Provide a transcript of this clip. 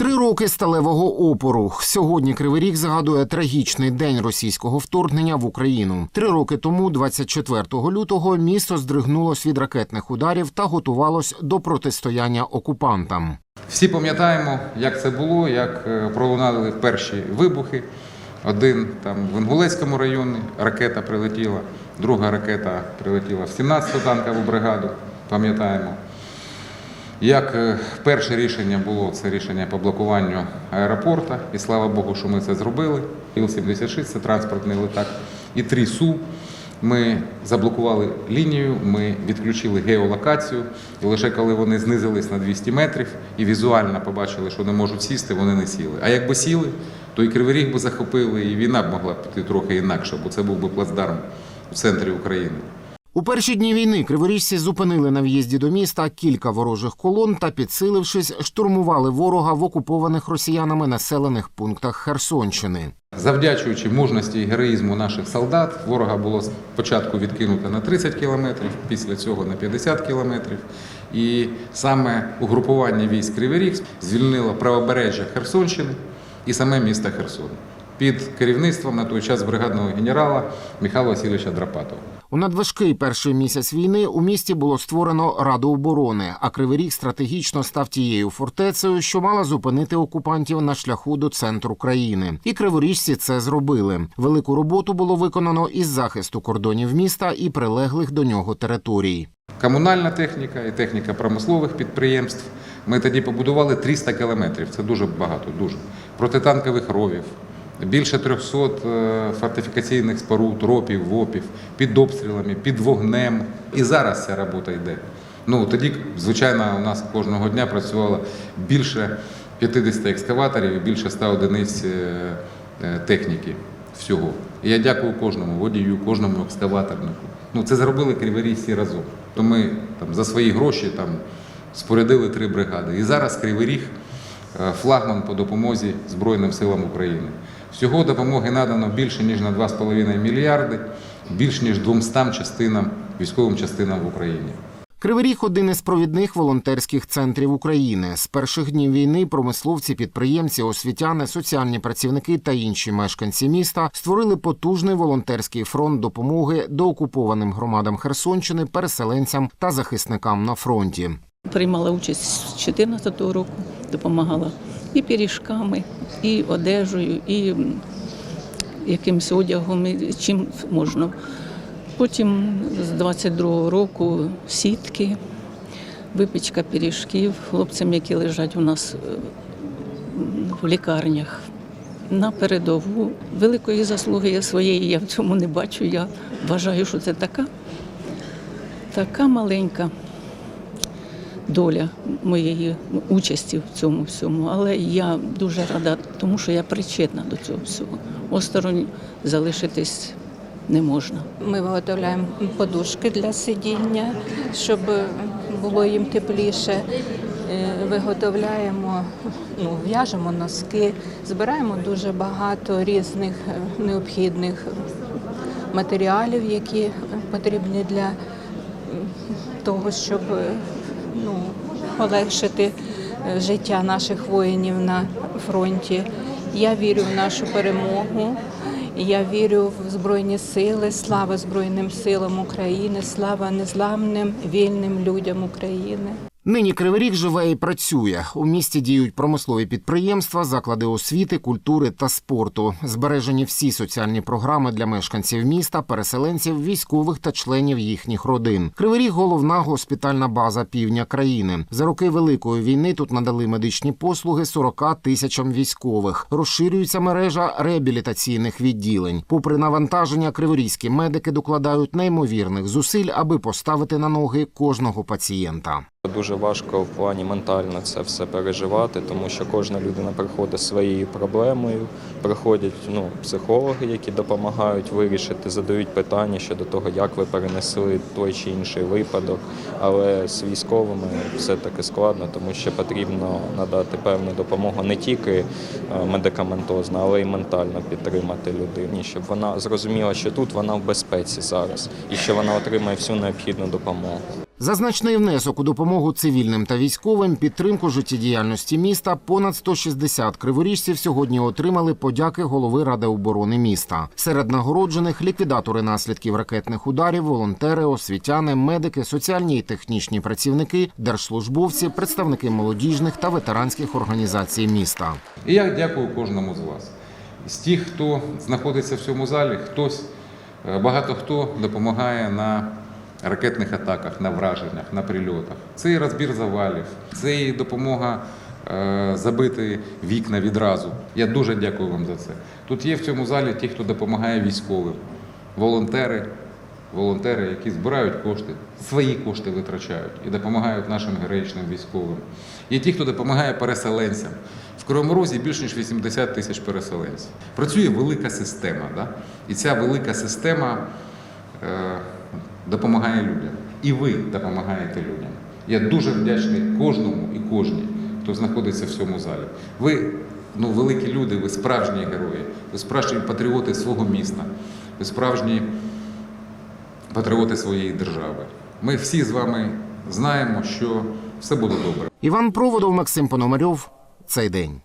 Три роки сталевого опору. Сьогодні Кривий Ріг згадує трагічний день російського вторгнення в Україну. Три роки тому, 24 лютого, місто здригнулось від ракетних ударів та готувалось до протистояння окупантам. Всі пам'ятаємо, як це було, як е, пролунали перші вибухи. Один там в Інгулецькому районі ракета прилетіла, друга ракета прилетіла в 17-ту танкову бригаду, пам'ятаємо. Як е, перше рішення було це рішення по блокуванню аеропорту, і слава Богу, що ми це зробили. Іл-76 це транспортний літак, і три Су. Ми заблокували лінію, ми відключили геолокацію, і лише коли вони знизились на 200 метрів і візуально побачили, що не можуть сісти, вони не сіли. А якби сіли, то і Кривий Ріг би захопили, і війна б могла піти трохи інакше, бо це був би плацдарм у центрі України. У перші дні війни криворіжці зупинили на в'їзді до міста кілька ворожих колон та, підсилившись, штурмували ворога в окупованих росіянами населених пунктах Херсонщини. Завдячуючи мужності і героїзму наших солдат, ворога було спочатку відкинуто на 30 кілометрів, після цього на 50 кілометрів. І саме угрупування військ Кривий звільнило правобережжя Херсонщини і саме місто Херсон під керівництвом на той час бригадного генерала Михайла Васильовича Драпатова. У надважкий перший місяць війни у місті було створено Раду оборони, а Кривий Ріг стратегічно став тією фортецею, що мала зупинити окупантів на шляху до центру країни. І криворіжці це зробили. Велику роботу було виконано із захисту кордонів міста і прилеглих до нього територій. Комунальна техніка і техніка промислових підприємств. Ми тоді побудували 300 кілометрів. Це дуже багато, дуже протитанкових ровів. Більше 300 е, фортифікаційних споруд, ропів, вопів, під обстрілами, під вогнем. І зараз ця робота йде. Ну тоді, звичайно, у нас кожного дня працювало більше 50 екскаваторів і більше 100 одиниць е, е, техніки всього. І я дякую кожному водію, кожному екскаваторнику. Ну це зробили криворіжці разом. То ми там за свої гроші там спорядили три бригади. І зараз Кривий Ріг флагман по допомозі Збройним силам України. Всього допомоги надано більше ніж на 2,5 мільярди, більш ніж 200 частинам, військовим частинам в Україні. Кривий Ріг – один із провідних волонтерських центрів України. З перших днів війни промисловці, підприємці, освітяни, соціальні працівники та інші мешканці міста створили потужний волонтерський фронт допомоги до окупованим громадам Херсонщини, переселенцям та захисникам на фронті. Приймала участь з 2014 року, допомагала і пиріжками, і одежею, і якимось одягом, і чим можна. Потім з 22-го року сітки, випічка пиріжків хлопцям, які лежать у нас е, в лікарнях. На передову великої заслуги я своєї я в цьому не бачу. Я вважаю, що це така, така маленька доля моєї участі в цьому всьому. Але я дуже рада, тому що я причетна до цього всього. Осторонь залишитись не можна. Ми виготовляємо подушки для сидіння, щоб було їм тепліше. Е, Виготовляємо, ну, в'яжемо носки, збираємо дуже багато різних е, необхідних матеріалів, які потрібні для того, щоб е, ну, полегшити е, життя наших воїнів на фронті. Я вірю в нашу перемогу. Я вірю в Збройні сили. Слава Збройним силам України, слава незламним вільним людям України. Нині Кривий живе і працює. У місті діють промислові підприємства, заклади освіти, культури та спорту. Збережені всі соціальні програми для мешканців міста, переселенців, військових та членів їхніх родин. Кривий Ріг – головна госпітальна база півдня країни. За роки великої війни тут надали медичні послуги 40 тисячам військових. Розширюється мережа реабілітаційних відділень. Попри навантаження, криворізькі медики докладають неймовірних зусиль, аби поставити на ноги кожного пацієнта. Дуже важко в плані ментально це все переживати, тому що кожна людина приходить своєю проблемою. Приходять ну, психологи, які допомагають вирішити, задають питання щодо того, як ви перенесли той чи інший випадок. Але з військовими все таки складно, тому що потрібно надати певну допомогу не тільки е, медикаментозно, але й ментально підтримати людині, щоб вона зрозуміла, що тут вона в безпеці зараз і що вона отримає всю необхідну допомогу. За значний внесок у допомогу цивільним та військовим, підтримку життєдіяльності міста, понад 160 криворіжців сьогодні отримали подяки голови Ради оборони міста. Серед нагороджених ліквідатори наслідків ракетних ударів, волонтери, освітяни, медики, соціальні і технічні працівники, держслужбовці, представники молодіжних та ветеранських організацій міста. І я дякую кожному з вас. З тих, хто знаходиться в цьому залі, хтось, е, багато хто допомагає на ракетних атаках, на враженнях, на прильотах. Це і розбір завалів, це і допомога е, забити вікна відразу. Я дуже дякую вам за це. Тут є в цьому залі ті, хто допомагає військовим, волонтери, волонтери, які збирають кошти, свої кошти витрачають і допомагають нашим героїчним військовим. Є ті, хто допомагає переселенцям. В Кривому Розі більш ніж 80 тисяч переселенців. Працює велика система, да? і ця велика система е, допомагає людям. І ви допомагаєте людям. Я дуже вдячний кожному і кожній, хто знаходиться в цьому залі. Ви ну, великі люди, ви справжні герої, ви справжні патріоти свого міста, ви справжні патріоти своєї держави. Ми всі з вами знаємо, що все буде добре. Іван Проводов, Максим Пономарьов. Цей день.